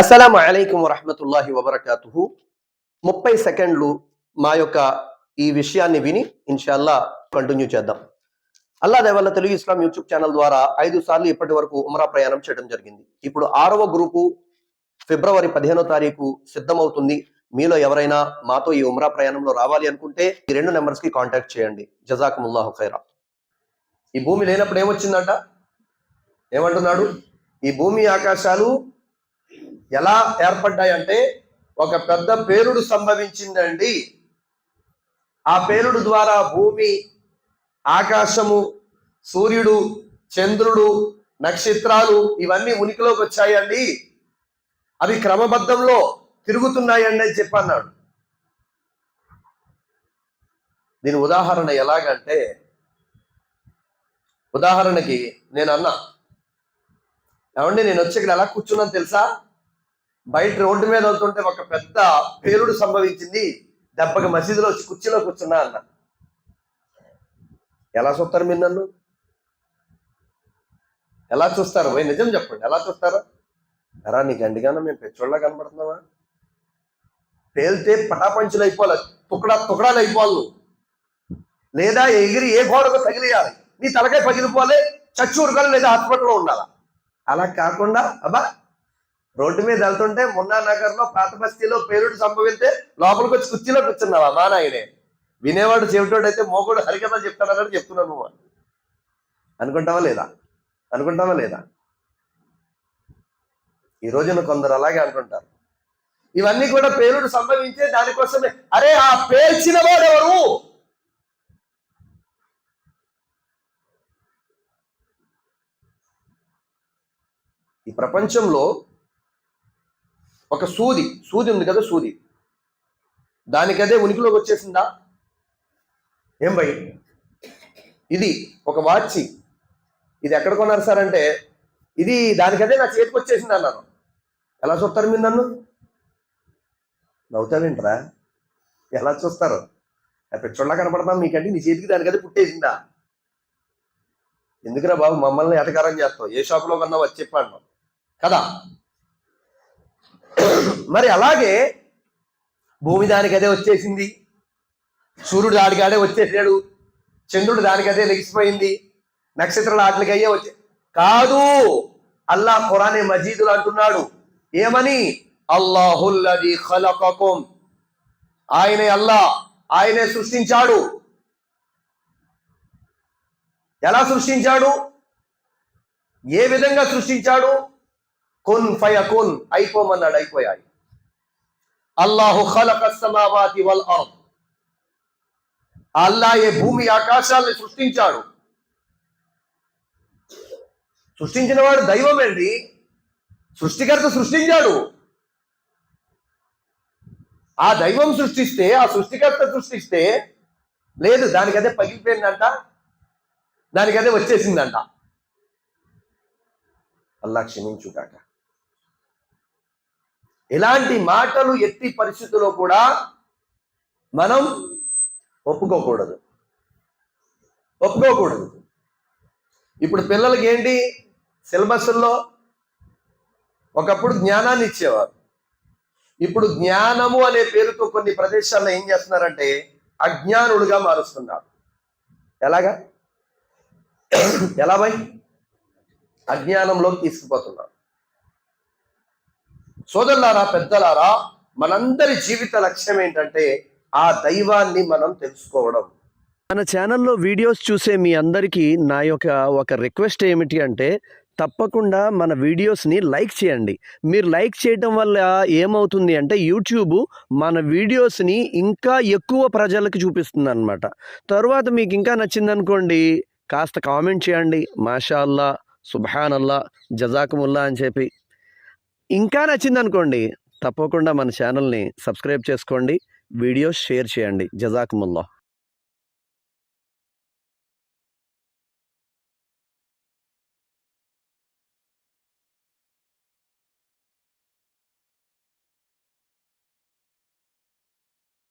అస్సలం అలైకుం వరహమతుల్లాహి వబర్కాతుహు. ముప్పై సెకండ్లు మా యొక్క ఈ విషయాన్ని విని ఇన్షాల్లా కంటిన్యూ చేద్దాం. అల్లా దేవల్ల తెలుగు ఇస్లాం యూట్యూబ్ ఛానల్ ద్వారా ఐదు సార్లు ఇప్పటి వరకు ఉమరా ప్రయాణం చేయడం జరిగింది. ఇప్పుడు ఆరవ గ్రూపు ఫిబ్రవరి పదిహేనో తారీఖు సిద్ధమవుతుంది. మీలో ఎవరైనా మాతో ఈ ఉమరా ప్రయాణంలో రావాలి అనుకుంటే ఈ రెండు నెంబర్స్కి కాంటాక్ట్ చేయండి. జజాకముల్లాహు ఖైరా. ఈ భూమి లేనప్పుడు ఏమొచ్చిందంట? ఏమంటున్నాడు? ఈ భూమి ఆకాశాలు ఎలా ఏర్పడ్డాయంటే ఒక పెద్ద పేరుడు సంభవించిందండి. ఆ పేరుడు ద్వారా భూమి ఆకాశము సూర్యుడు చంద్రుడు నక్షత్రాలు ఇవన్నీ ఉనికిలోకి వచ్చాయండి. అవి క్రమబద్ధంలో తిరుగుతున్నాయండి అని చెప్పన్నాడు దీని ఉదాహరణ ఎలాగంటే ఉదాహరణకి నేను అన్నా ఏమండి నేను వచ్చి ఇక్కడ ఎలా కూర్చున్నాను తెలుసా? బయట రోడ్డు మీద వెళ్తుంటే ఒక పెద్ద పేలుడు సంభవించింది. దెబ్బకి మసీదులో వచ్చి కుర్చీలో కూర్చున్నా అన్న. ఎలా చూస్తారు మీరు నన్ను? ఎలా చూస్తారు? పోయి నిజం చెప్పండి. ఎలా చూస్తారు? ఎరా నీకు గండిగానో మేము పెచ్చోళ్ళ కనబడుతున్నావా? పేలితే పటాపంచులు అయిపోవాలి. తుకడా తుకడాలు అయిపోవాలి నువ్వు. లేదా ఎగిరి ఏ గోడకు తగిలియాలి. నీ తలకాయ పగిలిపోవాలి. చచ్చూరుకోవాలి లేదా హాస్పిటల్లో ఉండాలా? అలా కాకుండా అబ్బా రోడ్డు మీద వెళ్తుంటే మున్నా నగర్లో పాత బస్తీలో పేరుడు సంభవిస్తే లోపలికి వచ్చి కుర్చీలో కూర్చున్నావా? మా నాయనే. వినేవాడు చెవిటోడు అయితే మోగుడు హరికథ చెప్తాడని చెప్తున్నాను నువ్వు. అనుకుంటావా లేదా? అనుకుంటావా లేదా? ఈ రోజున కొందరు అలాగే అనుకుంటారు. ఇవన్నీ కూడా పేలుడు సంభవించే దానికోసమే. అరే ఆ పేల్చిన వాడు ఎవరు ఈ ప్రపంచంలో ఒక సూది సూది ఉంది కదా సూది. దానికదే ఉనికిలోకి వచ్చేసిందా? ఏం భయ్? ఇది ఒక వాచి ఇది ఎక్కడ కొన్నారు సార్ అంటే ఇది దానికదే నా చేతికి వచ్చేసింది అన్నాను ఎలా చూస్తారు మీరు నన్ను? నవ్వుతావేంట్రా ఎలా చూస్తారు? పెట్రోల్లా కనపడతాం మీకంటే నీ చేతికి దానికదే పుట్టేసిందా? ఎందుకురా బాబు మమ్మల్ని ఎటకారం చేస్తావు? ఏ షాపులో కన్నా వచ్చి చెప్పాను కదా? మరి అలాగే భూమి దానికి అదే వచ్చేసింది. సూర్యుడు దానికి అదే వచ్చేసాడు. చంద్రుడు దానికి అదే లెగిసిపోయింది నక్షత్రాలు వాటికి అయ్యే వచ్చే కాదు. అల్లా ఖురానే మజీదులు అంటున్నాడు. ఏమని? అల్లాహుల్లది ఖలకకుం. ఆయనే అల్లా ఆయనే సృష్టించాడు. ఎలా సృష్టించాడు? ఏ విధంగా సృష్టించాడు? కున్ ఫయకున్ అయిపోమన్నాడు అయిపోయాయి. అల్లాహు ఖలక సమావాతి వల్ అర్ద్. అల్లా ఏ భూమి ఆకాశాలను సృష్టించాడు. సృష్టించిన వాడు దైవమేండి సృష్టికర్త సృష్టించాడు. ఆ దైవం సృష్టిస్తే ఆ సృష్టికర్త సృష్టిస్తే లేదు దానికదే పగిలిపోయిందంట. దానికదే వచ్చేసిందంట. అల్లా క్షమించుగాక. ఇలాంటి మాటలు ఎట్టి పరిస్థితుల్లో కూడా మనం ఒప్పుకోకూడదు. ఒప్పుకోకూడదు. ఇప్పుడు పిల్లలకి ఏంటి సిలబస్లో ఒకప్పుడు జ్ఞానాన్ని ఇచ్చేవారు. ఇప్పుడు జ్ఞానము అనే పేరుతో కొన్ని ప్రదేశాల్లో ఏం చేస్తున్నారంటే అజ్ఞానుడుగా మారుస్తున్నారు. ఎలాగా? ఎలా భయ్? అజ్ఞానంలోకి తీసుకుపోతున్నారు. సోదరులారా పెద్దలారా మనందరి జీవిత లక్ష్యం ఏంటంటే ఆ దైవాన్ని మనం తెలుసుకోవడం. మన ఛానల్లో వీడియోస్ చూసే మీ అందరికీ నా యొక్క ఒక రిక్వెస్ట్ ఏమిటి అంటే తప్పకుండా మన వీడియోస్ని లైక్ చేయండి. మీరు లైక్ చేయటం వల్ల ఏమవుతుంది అంటే యూట్యూబ్ మన వీడియోస్ని ఇంకా ఎక్కువ ప్రజలకు చూపిస్తుంది అనమాట తర్వాత మీకు ఇంకా నచ్చిందనుకోండి కాస్త కామెంట్ చేయండి. మాషా అల్లా సుబ్హాన్ అల్లా జజాకుముల్లా అని చెప్పి. ఇంకా నచ్చిందనుకోండి తప్పకుండా మన ఛానల్ని సబ్స్క్రైబ్ చేసుకోండి వీడియోస్ షేర్ చేయండి. జజాకుముల్లా